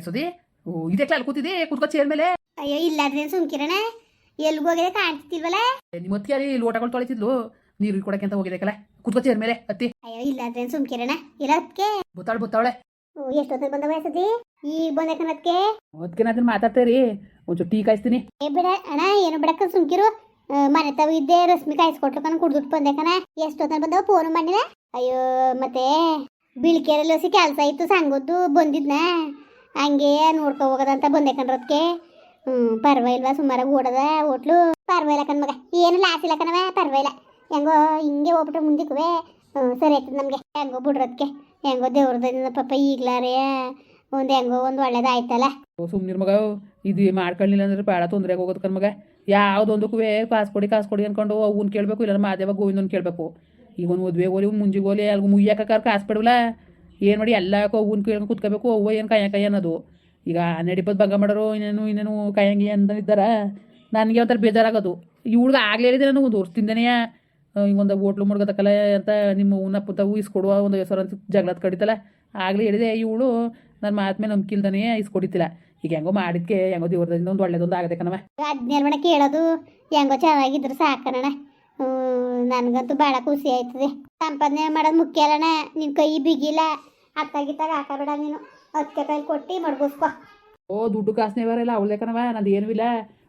ಎಸದಿ? ಇದೆ ಅಲ್ಲಿ ಕೂತಿದಿ? ಕೂತ್ಕೋ ಚೇರ್ ಮೇಲೆ. ಅಯ್ಯೋ ಇಲ್ಲಾದ್ರೆ ಸುಮ್ಕಿರಣ? ಎಲ್ಗ್ ಹೋಗಿದೆ ಕಾಣ್ತಿಲ್ವಲ್ಲ ನಿಮ್ಮ ಅತ್ತಿ ಅಲ್ಲಿ ಲೋಟಗಳು ತೊಳಿತಿದ್ಲು. ನೀರು ಕೊಡಕ್ಕೆ ಅಂತ ಹೋಗಿದೆಕಲ್ಲ ಕುತ್ಕೋ ಚೇರ್ ಮೇಲೆ ಅತ್ತಿ. ಅಯ್ಯೋ ಇಲ್ಲಾದ್ರೆ ಸುಮ್ಕಿರಣ? ಇಲ್ಲ ಅದಕ್ಕೆ ಬುತ್ತಾಳೆ ಎಷ್ಟು ಎಷ್ಟೊತ್ತ ಬಂದವ ವಯಸ್ಸದಿ ಈಗ ಬಂದಕ್ಕನದ್ಕೆ ಅದಕ್ಕೆ ನಾನು ಮಾತಾಡ್ತೇರಿ ಒಂಚೂರು ಟೀ ಕಾಯಿಸ್ತೀನಿ. ಏ ಬಿಡ ಅಣ್ಣ ಏನು ಬಿಡಕ್ಕ ಸುಮ್ಕಿರು. ಮನೆ ತಾವ ಇದ್ದೆ ರಶ್ಮಿ ಕಾಯಿಸ್ಕೊಟ್ಲು ಕಣ ಕುಡ್ದುಟ್ಟು ಬಂದೆ ಕಣ. ಎಷ್ಟೊತ್ತ ಬಂದವ ಫೋನ್ ಮಾಡಿಲ್ಲ? ಅಯ್ಯೋ ಮತ್ತೆ ಬಿಳ್ಕೆರೆಲ್ಲ ಕೆಲಸ ಇತ್ತು ಸಂಗೋದು ಬಂದಿದ್ನ? ಹಂಗೆ ನೋಡ್ಕೊ ಹೋಗೋದಂತ ಬಂದೆ ಕಣ್ರದ್ಕೆ ಹ್ಞೂ ಪರ್ವಾಗಿಲ್ವ, ಸುಮಾರಾಗಿ ಓಡದ ಹೋಟ್ಲು. ಕಣ್ ಮಗ. ಏನು ಲಾಸ್ ಇಲ್ಲ ಕಣವ ಪರ್ವಾಗಿಲ್ಲ. ಹೆಂಗೋ ಹಿಂಗೆ ಹೋಗ್ಬಿಟ್ರೆ ಮುಂದಕ್ಕೆ. ಸರಿ ಆಯ್ತದ ನಮಗೆ. ಹೆಂಗೋ ಬಿಡ್ರದ್ಕೆ ಹೆಂಗೋ ದೇವ್ರದಿಂದ ಪಾಪ ಈಗ್ಲಾರೇ. ಒಂದು ಹೆಂಗೋ ಒಂದು ಒಳ್ಳೇದಾಯ್ತಲ್ಲ. ಸುಮ್ಮನಿರ್ ಮಗ. ಇದು ಮಾಡ್ಕೊಳ್ಳಿಲ್ಲ ಅಂದ್ರೆ ಭಾಳ ತೊಂದ್ರೆ ಮಗ. ಯಾವುದೊಂದಕ್ಕೂ ಕಾಸು ಕೊಡಿ ಕಾಸು ಕೊಡಿ ಅನ್ಕೊಂಡು ಅವ್ನು ಕೇಳಬೇಕು ಇಲ್ಲ ಮಾದೇವ ಗೋವಿಂದನ್ ಕೇಳಬೇಕು. ಈಗ ಒಂದು ಮದುವೆ ಹೋಲಿ ಮುಂಜಿಗೆ ಹೋಲಿ ಅಲ್ಲಿ ಮುಯ್ಯಕ್ಕ ಕಾಸು ಬಿಡವಲ್ಲ ಏನು ಮಾಡಿ ಎಲ್ಲ ಹೋಗುನ್ ಕೇಳ್ಕೊಂಡು ಕುತ್ಕೋಬೇಕು ಅವ್ವ ಏನು ಕಾಯ ಕೈ ಅನ್ನೋದು. ಈಗ ಇಪ್ಪತ್ತು ಭಂಗ ಮಾಡೋರು, ಇನ್ನೇನು ಇನ್ನೇನು ಕಾಯಂಗಿ ಅಂತ ಇದ್ದಾರ, ನನಗೆ ಒಂಥರ ಬೇಜಾರಾಗೋದು. ಈ ಹುಡುಗ ಆಗಲೇ ಹೇಳಿದೆ ನಾನು ಒಂದು ವರ್ಷದಿಂದನೇ ಹಿಂಗೊಂದು ಹೋಟ್ಲು ಮುಡ್ಗೋದಕ್ಕಲ್ಲ ಅಂತ ನಿಮ್ಮ ಹೂನ ಪುತ್ತ ಇಸ್ಕೊಡುವ ಒಂದು ಹೆಸರು ಅಂತ ಜಗಳದ ಕಡಿತಲ್ಲ ಆಗಲೇ ಹೇಳಿದೆ ಇವಳು ನನ್ನ ಮಾತ್ಮೇ ಮೇಲೆ ನಂಬಿಕೆ ಇಲ್ದಾನೆ ಇಸ್ಕೊಡಿತಿಲ್ಲ ಈಗ ಹೆಂಗೋ ಮಾಡಿದ್ಕೆ, ಹೆಂಗೋ ದೇವ್ರದಿಂದ ಒಂದು ಒಳ್ಳೇದೊಂದು ಆಗದೆ ಕಣವ ಹದಿನೇಳು ಮನೆ ಕೇಳೋದು ಹೆಂಗೋ ಚೆನ್ನಾಗಿದ್ರು ಸಾಕಣ ನನಗಂತೂ ಭಾಳ ಖುಷಿ ಆಯ್ತದೆ. ಸಂಪಾದನೆ ಮಾಡೋದು ಮುಖ್ಯ ಅಲ್ಲಣ್ಣ. ನಿನ್ನ ಕೈ ಬಿಗಿಲ್ಲ. ಅತ್ತಾಗಿತ್ತಾಗ ಹಾಕಬೇಡ ನೀನು. ಅದಕ್ಕೆ ಕೈ ಕೊಟ್ಟು ಮಡ್ಗಿಸ್ಕೊ. ಓ ದುಡ್ಡು ಕಾಸನೇ ಬರಲ್ಲ. ಅವ್ಲೇಕನವ ಕಣವ ನಂದು ಏನೂ ಇಲ್ಲ.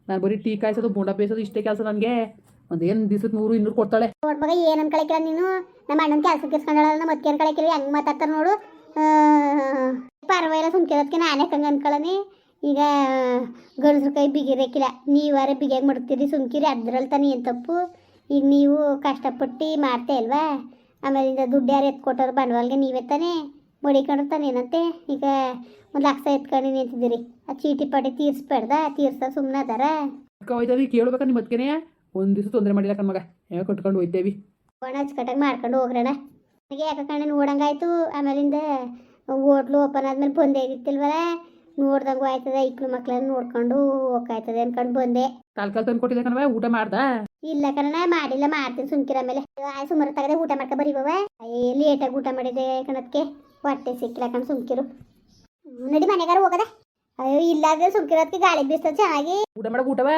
ನಾನು ಬರೀ ಟೀ ಕಾಯಿಸೋದು ಬೋಂಡ ಬೇಯಿಸೋದು ಇಷ್ಟೇ ಕೆಲಸ ನನಗೆ. ಒಂದೇನು ಏನು ದಿವ್ಸಕ್ಕೆ ನೂರು ಇನ್ನೂರು ಕೊಡ್ತಾಳೆ. ನೋಡ್ ಮಗ ಏನು ಅನ್ಕೊಳಕಿಲ್ಲ ನೀನು. ನಮ್ಮ ಅಣ್ಣನ ಕೆಲಸಕ್ಕೆ ಇಸ್ಕೊಂಡಳ ನಮ್ಮ ಅದಕ್ಕೆ ಅನ್ಕೊಳಕಿಲ್ಲ. ಹೆಂಗೆ ಮಾತಾಡ್ತಾರೆ ನೋಡು. ಪರವಾಗಿಲ್ಲ ಸುಮ್ಕಿರೋದಕ್ಕೆ ನಾನೇ ಹಂಗೆ ಅನ್ಕೊಳ್ಳನಿ ಈಗ ಗಂಡಸ್ರ ಕೈ ಬಿಗಿರಕ್ಕಿಲ್ಲ ನೀವಾರ ಬಿಗಿಯಾಗಿ ಮಾಡ್ತೀರಿ ಸುಮ್ಕಿರಿ. ಅದ್ರಲ್ಲಿ ತಾನೇ ಏನು ತಪ್ಪು. ಈಗ ನೀವು ಕಷ್ಟಪಟ್ಟು ಮಾಡ್ತೇ ಅಲ್ವಾ? ಆಮೇಲೆ ಆಮೇಲಿಂದ ದುಡ್ಡು ಯಾರು ಎತ್ಕೊಟ್ಟವ್ರು? ಬಂಡವಾಳ್ಗೆ ನೀವೇ ತಾನೇ ಮಡಿಕೊಂಡ್ರು ತಾನೇನಂತೆ ಈಗ ಒಂದು ಲಕ್ಷ ಎತ್ಕೊಂಡು ನಿಂತಿದ್ದೀರಿ. ಆ ಚೀಟಿ ಪಾಟಿ ತೀರ್ಸ್ಬೇಡ್ದ? ತೀರ್ಸ ಸುಮ್ಮನೆ ಅದಾರ? ಹೋಯ್ತದ ಕೇಳ್ಬೇಕಾ ನಿಮ್ಮ ಅದಕ್ಕೆ ಒಂದು ದಿವಸ ತೊಂದರೆ ಮಾಡಿಲ್ಲ ಕಣ್ಮಗ ಹೇಗೆ ಕಟ್ಕೊಂಡು ಹೋಯ್ತೇವಿ. ಒಣ ಅಚ್ಚುಕಟ್ಟಾಗಿ ಮಾಡ್ಕೊಂಡು ಹೋಗ್ರಣ. ನನಗೆ ಯಾಕೆ ಕಣ್ಣು ನೋಡಂಗಾಯ್ತು? ಆಮೇಲಿಂದ ಓಟ್ಲು ಓಪನ್ ಆದ್ಮೇಲೆ ಬಂದೇ ಇದ್ದಿತ್ತಿಲ್ವಲ್ಲ ನೋಡ್ದಂಗೂ ಆಯ್ತದ ಇಕ್ಳು ಮಕ್ಳನ್ನ ನೋಡ್ಕೊಂಡು ಹೋಗ್ತದೆ ಅನ್ಕೊಂಡು ಬಂದೆ. ಕಾಲ್ ಕಾಲ್ ತಂದು ಕೊಟ್ಟಿದ್ದೆ ಕಣವ ಊಟ ಮಾಡ್ದ? ಇಲ್ಲ ಕಣ ಮಾಡಿಲ್ಲ ಮಾಡ್ತೀನಿ ಸುಮ್ಕಿರ ಮೇಲೆ ಆಯ್ ಸುಮಾರು ತಗದೆ ಊಟ ಮಾಡ್ಕೊ ಬರೀಬವ ಅಯ್ಯ ಲೇಟಾಗಿ ಊಟ ಮಾಡಿದೆ ಕಣದಕ್ಕೆ ಹೊಟ್ಟೆ ಸಿಕ್ಕಿಲ್ಲ ಕಣ ಸುಮ್ಕಿರು. ನಡಿ ಮನೆಗಾರ ಹೋಗದ. ಅಯ್ಯೋ ಇಲ್ಲಾದ್ರೆ ಸುಮ್ಕಿರೋದಕ್ಕೆ ಗಾಳಿ ಬೀಸ್ತದೆ ಚೆನ್ನಾಗಿ. ಊಟ ಮಾಡ ಊಟವ?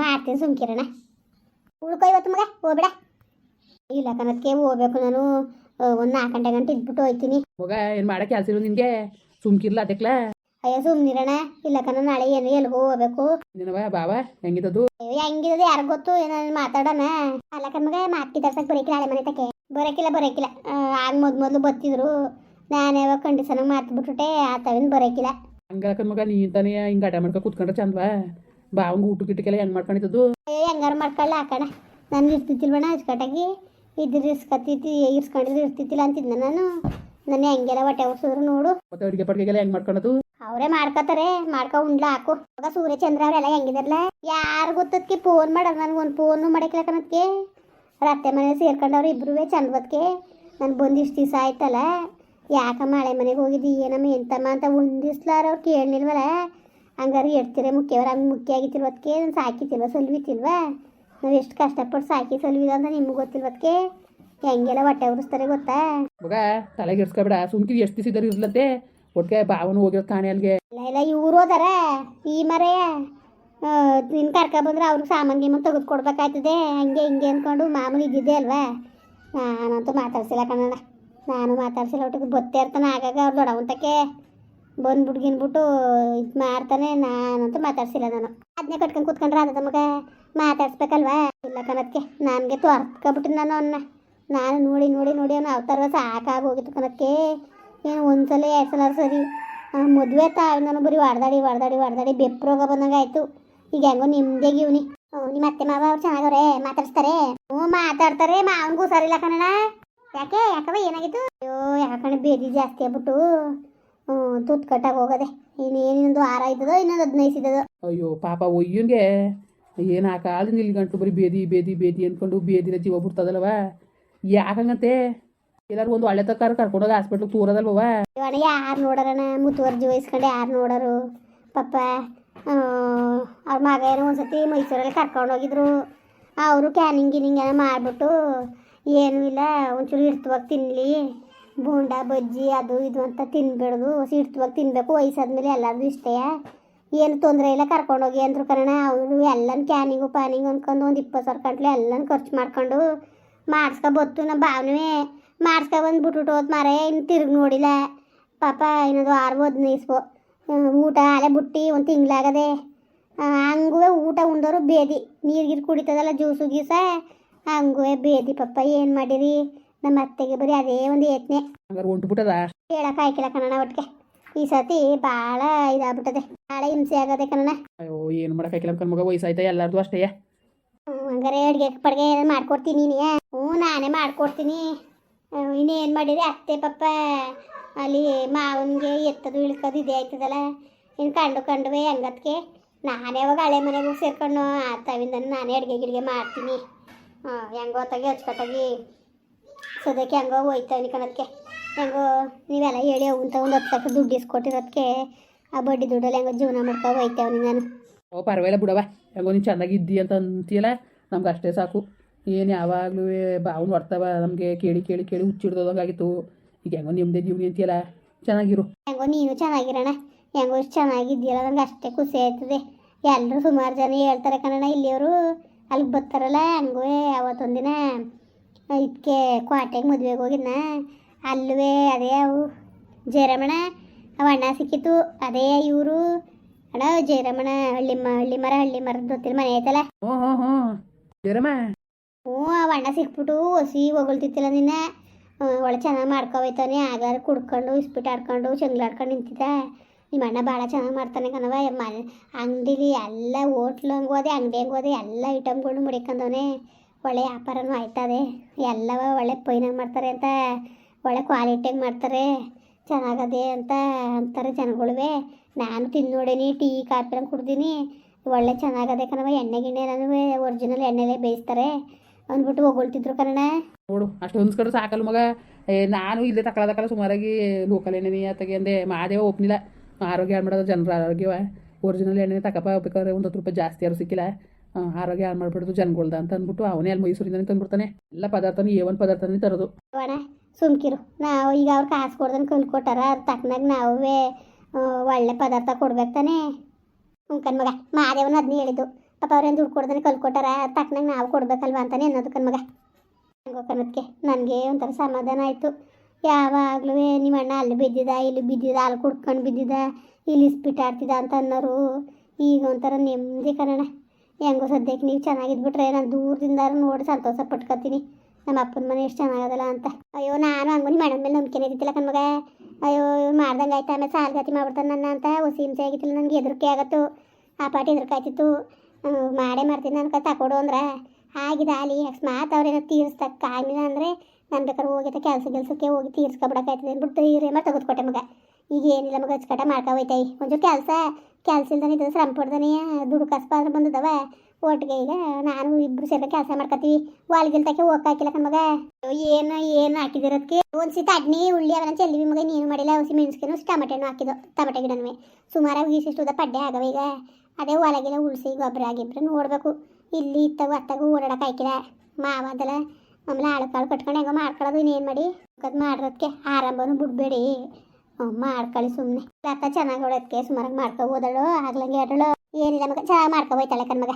ಮಾಡ್ತೀನಿ ಸುಮ್ಕಿರಣ ಉಳ್ಕೊ ಇವತ್ತು ಮಗ ಹೋಗ್ಬೇಡ. ಇಲ್ಲ ಕಣದಕ್ಕೆ ಹೋಗ್ಬೇಕು ನಾನು. ಒಂದು ನಾಲ್ಕು ಗಂಟೆ ಗಂಟೆ ಇದ್ಬಿಟ್ಟು ಹೋಯ್ತೀನಿ. ಮಗ ಏನು ಮಾಡೋ ಕೆಲಸ ಇರೋ ನಿನಗೆ? ಸುಮ್ಕಿರ್ಲ ಅಯ್ಯೋ ಸುಮ್ನಿರಣ ಇಲ್ಲ ಕಣ ನಾಳೆ ಏನು ಎಲ್ಲಿ ಹೋಗ್ಬೇಕು? ನಿನವ ಬಾವ ಹೆಂಗಿದದು ಅಯ್ಯೋ ಹೆಂಗಿದದು ಯಾರು ಗೊತ್ತು? ಏನಾದ್ರು ಮಾತಾಡೋಣ. ಅಲ್ಲ ಕಣ್ಮಗ ಮಾತಿ ತರ್ಸಕ್ ಬರೋಕಿಲ್ಲ ಹಳೆ ಮನೆ ತಕ್ಕೆ. ಬರೋಕಿಲ್ಲ ಬರೋಕಿಲ್ಲ. ಆಗ ಮೊದ್ ಮೊದ್ಲು ಬತ್ತಿದ್ರು. ನಾನು ಯಾವಾಗ ಕಂಡೀಷನಾಗ ಮಾತ್ಬಿಟ್ಬಿಟ್ಟೆ ಆತವಿನ ಬರೋಕಿಲ್ಲ. ಹಂಗ ಮಗ ನೀ ತಾನೇ ಹಿಂಗೆ ಮಾಡ್ಕೊ ಕುತ್ಕೊಂಡ್ರೆ ಚಂದವಾ? ಬಾವಂಗ ಊಟ ಗಿಟ್ಟಕ್ಕೆಲ್ಲ ಹೆಂಗೆ ಮಾಡ್ಕೊಂಡಿದ್ದು ಅಯ್ಯೋ ಹೆಂಗಾರು ಮಾಡ್ಕೊಳ್ಳ ಹಾಕಣ ನಾನು ಇರ್ತಿತ್ತಿಲ್ವಣ ಅಚ್ಕಟಾಗಿ ಇದ್ರ ಇಸ್ಕತ್ತಿತ್ತು ಇರ್ಸ್ಕೊಂಡಿದ್ರೆ ಇರ್ತಿದ್ದಿಲ್ಲ ಅಂತಿದ್ನ ನಾನು. ನನ್ನ ಹೆಂಗೆಲ್ಲ ಹೊಟ್ಟೆ ಓಡಿಸಿದ್ರು ನೋಡು. ಮತ್ತೆ ಅಡುಗೆ ಪಡ್ಗೆಗೆಲ್ಲ ಹೆಂಗೆ ಮಾಡ್ಕೊಳೋದು? ಅವರೇ ಮಾಡ್ಕೋತಾರೆ, ಮಾಡ್ಕೊ ಉಂಡ್ಲ, ಹಾಕು. ಅವಾಗ ಸೂರ್ಯಚಂದ್ರ ಅವರೆಲ್ಲ ಹೆಂಗಿದಾರಲ್ಲ? ಯಾರು ಗೊತ್ತದಕ್ಕೆ ಫೋನ್ ಮಾಡಲ್ಲ ನನಗೆ ಒಂದು ಫೋನು ಮಾಡಕ್ಕಿಲ್ಲ ಕಣದ್ಕೆ. ರತ್ತೆ ಮನೆ ಸೇರ್ಕೊಂಡವ್ರು ಇಬ್ಬರೂ ಚಂದವತ್ಕೆ ನಾನು ಬಂದು ಬಂದಿಷ್ಟು ದಿವಸ ಆಯ್ತಲ್ಲ? ಯಾಕ ಮಳೆ ಮನೆಗೆ ಹೋಗಿದ್ದಿ? ಏನಮ್ಮ ಎಂತಮ್ಮ ಅಂತ ಒಂದು ಅವ್ರು ಕೇಳಲಿಲ್ವಲ್ಲ ಹಂಗಾರೆ ಎಡ್ತೀರ ಮುಖ್ಯವ್ರ, ಹಂಗೆ ಮುಖ್ಯ ಆಗಿತಿಲ್ವತ್ಕೆ ನಾನು ಸಾಕಿತಿಲ್ವ ಸಲ್ವಿತಿಲ್ವ ನಾವು ಎಷ್ಟು ಕಷ್ಟಪಟ್ಟು ಸಾಕಿ ಸಲ್ವಿದ ಅಂತ ನಿಮ್ಗೆ ಗೊತ್ತಿಲ್ವತ್ಕೆ ಹೆಂಗೆಲ್ಲ ಹೊಟ್ಟೆ ಉರಿಸ್ತಾರೆ ಗೊತ್ತಾ? ಮಗ, ತಲೆಗೆ ಇರ್ಸ್ಕೊಬೇಡ ಸುಮ್ಕಿರಿ ಎಷ್ಟು ದಿವಸ ಇರ್ಲತ್ತೆ. ಒಟ್ಟಿಗೆ ಬಾವನು ಹೋಗಿರೋ ಅಲ್ಲಿಗೆ. ಇಲ್ಲ ಇವ್ರು ಹೋದಾರ. ಈ ಮರೆಯ ನಿನ್ನ ಕರ್ಕ ಬಂದ್ರೆ ಅವ್ರಿಗೆ ಸಾಮಾನು ಗೀಮನ್ ತೆಗೆದು ಕೊಡ್ಬೇಕಾಯ್ತದೆ. ಹಂಗೆ ಹಿಂಗೆ ಅಂದ್ಕೊಂಡು ಮಾಮೂಲಿ ಇದ್ದಿದ್ದೆ ಅಲ್ವಾ? ನಾನಂತೂ ಮಾತಾಡ್ಸಿಲ್ಲ ಕಣಣ್ಣ. ನಾನು ಮಾತಾಡ್ಸಿಲ್ಲ, ಒಟ್ಟಿಗೆ ಬತ್ತೇ ಇರ್ತಾನೆ. ಆಗಾಗ ಅವ್ರು ದೊಡ್ಡವಂತಕ್ಕೆ ಬಂದ್ಬಿಟ್ಟು ಗಿನ್ಬಿಟ್ಟು ಇದು ಮಾಡ್ತಾನೆ. ನಾನಂತೂ ಮಾತಾಡ್ಸಿಲ್ಲ ನಾನು. ಅದನ್ನೇ ಕಟ್ಕೊಂಡು ಕೂತ್ಕೊಂಡ್ರೆ ಅದ ತಮಗೆ ಮಾತಾಡ್ಸ್ಬೇಕಲ್ವಾ? ಇಲ್ಲ ಕಣಕ್ಕೆ ನನಗೆ ತೊರ್ಕೊಬಿಟ್ಟಿನಿ ನಾನು ಅವನ್ನ ನಾನು ನೋಡಿ ನೋಡಿ ನೋಡಿ ಅವ್ನು ಸಾಕಾಗಿ ಹೋಗಿತ್ತು ಕಣಕ್ಕೆ ಏನು ಒಂದ್ಸಲ, ಎರಡು ಸಲ ಸರಿ. ಮದ್ವೆ ತಾಯಿ ನಾನು ಬರೀ ಹೊಡ್ದಾಡಿ ಹೊಡ್ದಾಡಿ ಹೊಡ್ದಾಡಿ ಬೆಪ್ರೋಗ ಬಂದಾಗ ಆಯ್ತು. ಈಗ ಹೆಂಗೋ ನಿಮ್ದೇ ಗಿವ್ನಿ. ನಿಮ್ಮ ಅತ್ತೆ ಮಾವ ಅವ್ರು ಚೆನ್ನಾಗವ್ರೆ, ಮಾತಾಡ್ಸ್ತಾರೆ. ಹ್ಞೂ ಮಾತಾಡ್ತಾರೆ ಮಾವನ್ಗೂ ಸರಿಲ್ಲ ಕಣಣ್ಣ. ಯಾಕೆ ಯಾಕವ ಏನಾಗಿತ್ತು? ಅಯ್ಯೋ ಯಾಕಣ್ಣ ಬೇದಿ ಜಾಸ್ತಿ ಆಗ್ಬಿಟ್ಟು. ಹ್ಞೂ ತುತ್ ಕಟ್ಟಾಗಿ ಹೋಗದೆ. ಇನ್ನೇನೊಂದು ಆರ ಇದ್ದದೋ, ಇನ್ನೊಂದು ಹದಿನೈದು ಇದ್ದದೋ. ಅಯ್ಯೋ, ಪಾಪ ಒಯ್ಯನ್ಗೆ. ಏನು ಆ ಕಾಲದಿಂದ ಇಲ್ಲಿ ಗಂಟು ಬರೀ ಬೇದಿ ಬೇದಿ ಬೇದಿ ಅನ್ಕೊಂಡು ಬೇದಿನ ಜೀವ ಬಿಡ್ತದಲ್ವ ಯಾಕಂಗಂತೆ? ಎಲ್ಲರೂ ಒಂದು ಒಳ್ಳೆ ತಕ್ಕಾರ ಕರ್ಕೊಂಡೋಗಿ ಹಾಸ್ಪಿಟ್ಲಿಗೆ ತೂರದಲ್ವ ಇವಣ ಯಾರು ನೋಡರಣ ಮುತುವರ್ಜಿ ವಹಿಸ್ಕೊಂಡು ಯಾರು ನೋಡರು? ಪಪ್ಪ ಅವ್ರ ಮಗ ಏನೋ ಒಂದ್ಸತಿ ಮೈಸೂರಲ್ಲಿ ಕರ್ಕೊಂಡು ಹೋಗಿದ್ರು ಅವರು ಕ್ಯಾನಿಂಗ್ ಗಿನಿಂಗ್ ಏನೋ ಮಾಡಿಬಿಟ್ಟು ಏನೂ ಇಲ್ಲ, ಒಂಚೂರು ಇರ್ತವಾಗ ತಿನ್ನಲಿ ಬೋಂಡ, ಬಜ್ಜಿ, ಅದು ಇದು ಅಂತ ತಿನ್ಬಿಡೋದು ಇರ್ತವಾಗ ತಿನ್ನಬೇಕು ವಯಸ್ಸಾದ್ಮೇಲೆ ಎಲ್ಲರದು ಇಷ್ಟೇ. ಏನು ತೊಂದರೆ ಇಲ್ಲ, ಕರ್ಕೊಂಡೋಗಿ ಅಂದ್ರು ಕಾರಣ ಅವರು ಎಲ್ಲನ ಕ್ಯಾನಿಂಗು ಪಾನಿಂಗು ಅಂದ್ಕೊಂಡು ಒಂದು ಇಪ್ಪತ್ತು ಸಾವಿರ ಗಂಟ್ಲೆ ಎಲ್ಲನ ಖರ್ಚು ಮಾಡ್ಕೊಂಡು ಮಾಡಿಸ್ಕೊಬತ್ತು ನಮ್ಮ ಭಾವನೆ ಮಾಡಿಸ್ಕೊ ಬಂದು ಬಿಟ್ಬಿಟ್ಟು ಹೋದ್ ಮಾರೇ ಇನ್ನು ತಿರುಗಿ ನೋಡಿಲ್ಲ. ಪಾಪ ಏನದು ಆರು ಹದಿನೈದು ಊಟ ಅಲೆ ಬುಟ್ಟಿ ಒಂದು ತಿಂಗಳಾಗದೆ. ಹಂಗೂ ಊಟ ಉಂಡೋರು ಬೇದಿ. ನೀರು ಗೀರು ಕುಡಿತದಲ್ಲ ಜ್ಯೂಸು ಗೀಸ ಹಂಗೂ ಬೇದಿ. ಪಪ್ಪ ಏನು ಮಾಡಿರಿ? ನಮ್ಮ ಅತ್ತೆಗೆ ಬರೀ ಅದೇ ಒಂದು ಯತ್ನೆ. ಹೇಳಕ್ ಆಯ್ಕಿಲ್ಲ ಕಣಣ್ಣ ಒಟ್ಟಿಗೆ ಈ ಸತಿ ಭಾಳ ಇದಾಗ್ಬಿಟ್ಟದೆ. ಭಾಳ ಹಿಂಸೆ ಆಗದೆ ಕನ್ನಡ ಅಯ್ಯೋ ಏನು ವಯಸ್ಸಾಯ್ತಾ ಎಲ್ಲರದು ಅಷ್ಟೇ. ಹಂಗಾರೆ ಅಡುಗೆ ಪಡ್ಗೆ ಮಾಡ್ಕೊಡ್ತೀನಿ ನೀ ಹ್ಞೂ ನಾನೇ ಮಾಡ್ಕೊಡ್ತೀನಿ. ಇನ್ನೇನು ಮಾಡಿರಿ ಅತ್ತೆ, ಪಪ್ಪ, ಅಲ್ಲಿ ಮಾವನಿಗೆ ಎತ್ತದು, ಇಳ್ಕೋದು ಇದೇ ಆಯ್ತದಲ್ಲ. ಇನ್ನು ಕಂಡು ಕಂಡುವೆ ಹಂಗತ್ಗೆ ನಾನೇ ಅವಾಗ ಹಳೆ ಮನೆಗೆ ಸೇರ್ಕೊಂಡು ತವಿಂದ ನಾನೇ ಅಡುಗೆ ಗಿಡಿಗೆ ಮಾಡ್ತೀನಿ. ಹೆಂಗೋ ತಗಿ ಹಚ್ಕಟ್ಟಾಗಿ ಸದ್ಯಕ್ಕೆ ಹೆಂಗೋ ಹೋಯ್ತವನಿ ಕಣದಕ್ಕೆ ಹೆಂಗೋ ನೀವೆಲ್ಲ ಹೇಳಿ ಹೋಗುವಂತ ಒಂದು ಹತ್ತು ಲಕ್ಷ ದುಡ್ಡು ಇಸ್ಕೊಟ್ಟಿರೋದಕ್ಕೆ ಆ ಬಡ್ಡಿ ದುಡ್ಡಲ್ಲಿ ಹೆಂಗೋ ಜೀವನ ಮಾಡ್ಕೊ ಹೋಯ್ತವನಿ ನಾನು ಓ, ಪರವಾಗಿಲ್ಲ ಬಿಡವ ಹೆಂಗೋ ನೀನು ಚೆನ್ನಾಗಿದ್ದಿ ಅಂತ ಅಂತೀಯಲ್ಲ? ನಮ್ಗೆ ಅಷ್ಟೇ ಸಾಕು. ಏನು ಯಾವಾಗಲೂ ಬಾವು ಹೊಡ್ತಾವ ನಮಗೆ ಕೇಳಿ ಕೇಳಿ ಕೇಳಿ ಹುಚ್ಚಿಡ್ದೋದಂಗಾಗಿತ್ತು. ಈಗ ಹೆಂಗೋ ನಿಮ್ಮದೇ ಜೀವನ ಅಂತೀಯಲ್ಲ ಚೆನ್ನಾಗಿರು. ಹೆಂಗೋ ನೀನು ಚೆನ್ನಾಗಿರೋಣ ಹೆಂಗೋ ಇಷ್ಟು ಚೆನ್ನಾಗಿದ್ದೀಯಲ್ಲ ನಂಗೆ ಅಷ್ಟೇ ಖುಷಿ ಆಯ್ತದೆ. ಎಲ್ಲರೂ ಸುಮಾರು ಜನ ಹೇಳ್ತಾರೆ ಕಣಣ್ಣ ಇಲ್ಲಿಯವರು ಅಲ್ಲಿಗೆ ಬರ್ತಾರಲ್ಲ ಹಂಗೂ ಅವತ್ತೊಂದಿನ ಇದಕ್ಕೆ ಕ್ವಾಟೆಗೆ ಮದುವೆಗೆ ಹೋಗಿದ್ನ. ಅಲ್ಲವೇ ಅದೇ ಅವು. ಜಯರಮಣ ಅವ ಅಣ್ಣ ಸಿಕ್ಕಿತ್ತು ಅದೇ ಇವರು. ಅಣ್ಣ ಜಯರಮಣ ಹಳ್ಳಿ ಮ ಹಳ್ಳಿ ಮರ ಹಳ್ಳಿ ಮರದ ಗೊತ್ತಿಲ್ಲ ಮನೆ ಐತಲ್ಲ. ಹ್ಞೂ ಹ್ಞೂ ಹ್ಞೂ ಜರಮ್ಮ ಹ್ಞೂ, ಅವ ಅಣ್ಣ ಸಿಕ್ಬಿಟ್ಟು ಹೊಸಿ ಹೊಗಳ್ತಿತ್ತಿಲ್ಲ ನಿನ್ನ. ಒಳ್ಳೆ ಚೆನ್ನಾಗಿ ಮಾಡ್ಕೋಬೈತಾನೆ ಆಗಾರ ಕುಡ್ಕೊಂಡು, ಇಸ್ಪಿಟ್ ಆಡ್ಕೊಂಡು ಚೆಂಗ್ಲಾಡ್ಕೊಂಡು ನಿಂತಿದ್ದ. ನಿಮ್ಮ ಅಣ್ಣ ಭಾಳ ಚೆನ್ನಾಗಿ ಮಾಡ್ತಾನೆ ಕಣವ ಮ ಅಂಗಡಿಲಿ ಎಲ್ಲ ಹೋಟ್ಲು ಹಂಗೆ ಹೋದೆ, ಅಂಗಡಿ ಹಂಗೆ ಹೋದೆ, ಎಲ್ಲ ಐಟಮ್ಗಳು ಮುಡಿಕೊಂಡವನೆ ಒಳ್ಳೆ ವ್ಯಾಪಾರನೂ ಆಯ್ತದೆ. ಎಲ್ಲವ ಒಳ್ಳೆ ಪೈನಾಗ ಮಾಡ್ತಾರೆ ಅಂತ, ಒಳ್ಳೆ ಕ್ವಾಲಿಟಿಯಾಗಿ ಮಾಡ್ತಾರೆ. ಚೆನ್ನಾಗದೆ ಅಂತ ಅಂತಾರೆ ಜನಗಳುವೆ. ನಾನು ತಿಂದು ನೋಡೀನಿ, ಟೀ, ಕಾಫಿ ಕುಡ್ದೀನಿ. ಒಳ್ಳೆ ಚೆನ್ನಾಗದೆ ಕಣವ ಎಣ್ಣೆ ಗಿಣ್ಣೆ ನಾನು ಒರಿಜಿನಲ್ ಎಣ್ಣೆಲೇ ಬೇಯಿಸ್ತಾರೆ. ಅಂದ್ಬಿಟ್ಟು ಹೊಗಳ್ತಿದ್ರು ಕರಣೆ ನೋಡು ಅಷ್ಟು ಹೊಂದ್ಸ್ಕೊಂಡ್ರೆ ಸಾಕಲ್ಲ ಮಗ. ಏ ನಾನು ಇಲ್ಲೇ ತಗೊಳ್ಳೋದಕ್ಕಲ್ಲ ಸುಮಾರಾಗಿ ಲೋಕಲ್ ಎಣ್ಣೆ ಅತ್ತಗೆ ಅಂದೆ. ಮಾದೇವ ಒಪ್ನಿಲ್ಲ. ಆರೋಗ್ಯ ಹಾಳು ಮಾಡೋದು ಜನರ ಆರೋಗ್ಯವ. ಒರಿಜಿನಲ್ ಎಣ್ಣೆ ತಕಪ್ಪ ಬೇಕಾದ್ರೆ ಒಂದು ಹತ್ತು ರೂಪಾಯಿ ಜಾಸ್ತಿ ಯಾರು ಸಿಕ್ಕಿಲ್ಲ. ಆ, ಆರೋಗ್ಯ ಹಾಳು ಮಾಡ್ಬಿಡ್ದು ಜನಗಳ್ದ ಅಂತ ಅಂದ್ಬಿಟ್ಟು ಅವನೇ ಅಲ್ಲಿ ಮೈಸೂರಿಂದನೇ ತಂದ್ಬಿಡ್ತಾನೆ. ಎಲ್ಲ ಪದಾರ್ಥನೂ ಏ ಒಂದು ಪದಾರ್ಥನೇ ತರೋದು. ಅಣ್ಣ ಸುಮ್ಕಿರು. ನಾವು ಈಗ ಅವ್ರು ಕಾಸು ಕೊಡ್ದನ್ ಕಲ್ ಕೊಟ್ಟಾರ ಅದ್ರ ತಕ್ಕನಾಗ ನಾವೇ ಆ, ಒಳ್ಳೆ ಪದಾರ್ಥ ಕೊಡ್ಬೇಕು ತಾನೇ. ಮಗ ಮಾದೇವನ ಅದನ್ನ ಹೇಳಿದ್ದು. ಪಾಪ ಅವ್ರೇನು ದುಡ್ಡು ಕೊಡ್ದಾನೆ ಕಲ್ ಕೊಟ್ಟಾರ ತಕ್ಕನಾಗ ನಾವು ಕೊಡ್ಬೇಕಲ್ವಾ ಅಂತಾನೆ ಅನ್ನೋದು ಕಣ್ಮಗ ಹಂಗೋ ಕನ್ನದಕ್ಕೆ ನನಗೆ ಒಂಥರ ಸಮಾಧಾನ ಆಯಿತು. ಯಾವಾಗಲೂ ನಿಮ್ಮ ಅಣ್ಣ ಅಲ್ಲಿ ಬಿದ್ದಿದ ಇಲ್ಲಿ ಬಿದ್ದಿದ ಅಲ್ಲಿ ಕುಡ್ಕೊಂಡು ಬಿದ್ದಿದ ಇಲ್ಲಿ ಇಸ್ಪಿಟ್ ಆಡ್ತಿದ್ದ ಅಂತ ಅನ್ನೋರು ಈಗ ಒಂಥರ ನೆಮ್ಮದಿ ಕಣ ಹೆಂಗೋ ಸದ್ಯಕ್ಕೆ ನೀವು ಚೆನ್ನಾಗಿದ್ಬಿಟ್ರೆ ನಾನು ದೂರದಿಂದ ನೋಡಿ ಸಂತೋಷ ಪಟ್ಕೊತೀನಿ. ನಮ್ಮ ಅಪ್ಪನ ಮನೆ ಎಷ್ಟು ಚೆನ್ನಾಗದಲ್ಲ ಅಂತ. ಅಯ್ಯೋ ನಾನು ಹಂಗು ನಿಮ್ಮ ಅಣ್ಣನ ಮೇಲೆ ನಂಬಿಕೆನೆ ಇದ್ದಿಲ್ಲ ಕಣ್ಮಗ ಅಯ್ಯೋ ಮಾಡ್ದಂಗೆ ಆಯ್ತು? ಆಮೇಲೆ ಸಾಲ್ಗತಿ ಮಾಡ್ಬಿಡ್ತಾನೆ ನನ್ನ ಅಂತ. ಹುಸಿ ಹಿಂಸೆ ಆಗಿತ್ತಿಲ್ಲ ನನಗೆ ಹೆದರಿಕೆ ಆಗತ್ತು. ಆ ಪಾಟಿ ಹೆದರಿಕೆ ಆಯ್ತಿತ್ತು. ಹ್ಮ್, ಮಾಡೇ ಮಾಡ್ತೀನಿ ನನ್ನ ಕೈ ತಕೊಡು ಅಂದ್ರೆ. ಆಗಿದೆ ಅಲ್ಲಿ ಅಕಸ್ಮಾತ್ ಅವ್ರೇನೋ ತೀರಿಸ್ತಕ್ಕ ಆಗಿಲ್ಲ ಅಂದರೆ ನಾನು ಬೇಕಾದ್ರೆ ಹೋಗಿದ್ದೆ ಕೆಲಸ ಕೆಲಸಕ್ಕೆ ಹೋಗಿ ತೀರ್ಸ್ಕೊಬಿಡಕ್ಕಾಯ್ತದೆ ಅಂದ್ಬಿಟ್ಟು ಮಾಡಿ ತೆಗೆದುಕೊಟ್ಟೆ ಮಗ. ಈಗ ಏನಿಲ್ಲ ಮಗ ಅಚ್ಚುಕಟ್ಟ ಮಾಡ್ಕೊ ಹೋಯ್ತಾಯಿ ಒಂಚೂರು ಕೆಲಸ ಕೆಲಸ ಇಲ್ದಾನೆ ಇದ್ರೆ ಶ್ರಮ ಪಡ್ದಾನೆ, ದುಡ್ಡು ಕಸ್ಪಾದ್ರೆ ಬಂದದವ. ಒಟ್ಟಿಗೆ ಈಗ ನಾನು ಇಬ್ರು ಸೇರಿ ಕೆಲಸ ಮಾಡ್ಕೊತೀವಿ. ವಾಲ್ಗಿಲ್ ತಕ್ಕೆ ಹೋಗಕ್ಕಾಕಿಲ್ಲ ಕಣ್ಮಗ ಏನು ಏನು ಹಾಕಿದಿರೋದಕ್ಕೆ ಒಂದು ಸೀತ ಅಡ್ನಿ, ಉಳ್ಳಿ ಅವನ ಚೆಲ್ಲಿ ಮಗ, ನೀನು ಮಾಡಿಲ್ಲ. ಹಸಿ ಮೆಣಸ್ಕೇನು ಟಮಟೆನೂ ಹಾಕಿದ್ದು, ಟಮಟೆ ಗಿಡನೂ. ಸುಮಾರಾಗಿ ಉದ್ದ ಪಡ್ಡೆ ಆಗವ ಈಗ. ಅದೇ ಹೊಲಗೆಲ್ಲ ಉಳಿಸಿ ಗೊಬ್ಬರ ಆಗಿಬ್ರು ನೋಡಬೇಕು. ಇಲ್ಲಿ ಇತ್ತಾಗ ಅತ್ತಾಗ ಓಡಾಡಕ್ಕೆ ಆಯ್ಕಿಲ್ಲ ಮಾವಾದಲ್ಲ ಆಮೇಲೆ ಆಳು ಕಾಳು ಕಟ್ಕೊಂಡು ಹೆಂಗೋ ಮಾಡ್ಕೊಳ್ಳೋದು ಇನ್ನೇನು ಮಾಡಿ? ಅದು ಮಾಡಿರೋದಕ್ಕೆ ಆರಂಭನು ಬಿಡ್ಬೇಡಿ. ಹ್ಞೂ ಮಾಡ್ಕೊಳ್ಳಿ ಸುಮ್ಮನೆ ಅತ್ತ ಚೆನ್ನಾಗಿ ಹೊಡೋದಕ್ಕೆ ಸುಮಾರಾಗಿ ಮಾಡ್ಕೊ ಹೋದಳು ಆಗ್ಲಂಗೆ ಹೇಳಳು ಏನಿಲ್ಲ ಮಗ ಚೆನ್ನಾಗಿ ಮಾಡ್ಕೊ ಹೋಯ್ತಾಳೆ ಕಣ್ಮಗ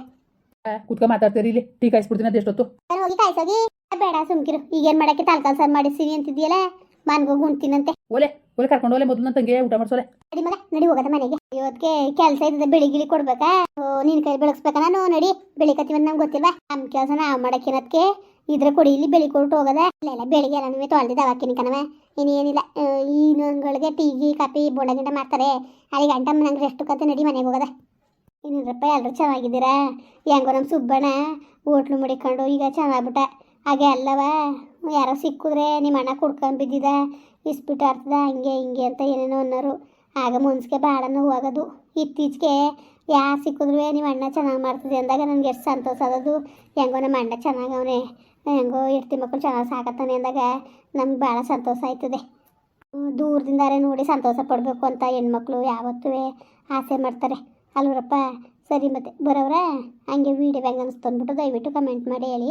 ಕುತ್ಕೊ ಮಾತಾಡ್ತೀರಿ ಇಲ್ಲಿ ಟೀ ಕಾಯಿಸ್ಬಿಡ್ತೀನಿ ಅದೆಷ್ಟೊತ್ತು ನಾನು ಹೋಗಿ ಕಾಯಿಸೋಗಿ ಬೇಡ ಸುಮ್ಕಿರು. ಈಗೇನು ಮಾಡೋಕ್ಕೆ ತಲ್ಕಾಲ್ ಸರ್ ಮಾಡಿಸ್ತೀನಿ ಅಂತಿದ್ಯಲ್ಲ ಮನ್ಗೋಗಿ ಉಣ್ತೀನಂತೆ. ಓಲೆ ಓಲೆ ಕರ್ಕೊಂಡು ಓಲೆ ಮೊದಲು ನನ್ನ ತಂಗಿ ಊಟ ಮಾಡ್ಸೋಲೆ. ನಡಿ ಮಗ ನಡಿ ಹೋಗದ ಮನೆಗೆ. ಇವತ್ತಿಗೆ ಕೆಲಸ ಇದ್ದದ ಬೆಳಿಗ್ಗೆ ಕೊಡ್ಬೇಕಾ? ಓ, ನಿನ್ ಕೈ ಬೆಳಗ್ಸ್ಬೇಕಾ ನಾನು? ನಡಿ ಬೆಳಿಕತ್ತೀವಿ ಅಂತ ನಮ್ಗೆ ಗೊತ್ತಿಲ್ವಾ? ನಮ್ಮ ಕೆಲಸ ನಾವು ಮಾಡಕ್ಕಿನತ್ಗೆ ಇದ್ರ ಕೊಡಿ, ಇಲ್ಲಿ ಬೆಳಿ ಕೊಟ್ಟು ಹೋಗದ. ಇಲ್ಲ ಇಲ್ಲ, ಬೆಳಿಗ್ಗೆ ಎಲ್ಲ ತೊಳೆದಿದ್ದ ಹಾಕಿನಿ ಕಣವ. ಇನ್ನೇನಿಲ್ಲ ಈ ನಂಗಳಿಗೆ ಟೀಗಿ ಕಾಫಿ, ಬೋಂಡ, ಗಿಂಡ ಮಾಡ್ತಾರೆ. ಅಲ್ಲಿ ಗಂಟ ನಂಗೆ ರೆಸ್ಟ್ ಕತ್ತೆ ನಡಿ ಮನೆಗೆ ಹೋಗದ. ಇನ್ನೂರಪ್ಪ ಎಲ್ಲರೂ ಚೆನ್ನಾಗಿದ್ದೀರಾ? ಹೆಂಗೋ ನಮ್ಮ ಸುಬ್ಬಣ್ಣ, ಹೋಟ್ಲು ಮುಡಿಕೊಂಡು ಈಗ ಚೆನ್ನಾಗ್ಬಿಟ್ಟ. ಹಾಗೆ ಅಲ್ಲವ? ಯಾರೋ ಸಿಕ್ಕಿದ್ರೆ ನಿಮ್ಮ ಅಣ್ಣ ಕುಡ್ಕೊಂಡು ಬಿದ್ದಿದ ಇಸ್ಬಿಟ್ಟು ಆಡ್ತದ ಹಂಗೆ ಹಿಂಗೆ ಅಂತ ಏನೇನೋ ಅನ್ನೋರು. ಆಗ ಮುನ್ಸ್ಗೆ ಭಾಳ ಹೋಗೋದು. ಇತ್ತೀಚೆಗೆ ಯಾರು ಸಿಕ್ಕಿದ್ರು ನಿಮ್ಮ ಅಣ್ಣ ಚೆನ್ನಾಗಿ ಮಾಡ್ತದೆ ಅಂದಾಗ ನನಗೆ ಎಷ್ಟು ಸಂತೋಷ ಆದದು ಹೆಂಗೋ ನಮ್ಮ ಅಣ್ಣ ಚೆನ್ನಾಗವನೆ. ಹೆಂಗೋ ಇರ್ತಿ ಮಕ್ಕಳು ಚೆನ್ನಾಗಿ ಸಾಕತ್ತಾನೆ ಅಂದಾಗ ನಮ್ಗೆ ಭಾಳ ಸಂತೋಷ ಆಯ್ತದೆ. ದೂರದಿಂದಾರೆ ನೋಡಿ ಸಂತೋಷ ಪಡಬೇಕು ಅಂತ ಹೆಣ್ಮಕ್ಳು ಯಾವತ್ತೂ ಆಸೆ ಮಾಡ್ತಾರೆ. ಅಲ್ವರಪ್ಪ? ಸರಿ ಮತ್ತೆ, ಬರೋವ್ರ? ಹಂಗೆ ವೀಡಿಯೋ ಹೆಂಗೆ ಅನಿಸ್ತು ಅಂದ್ಬಿಟ್ಟು ದಯವಿಟ್ಟು ಕಮೆಂಟ್ ಮಾಡಿ ಹೇಳಿ.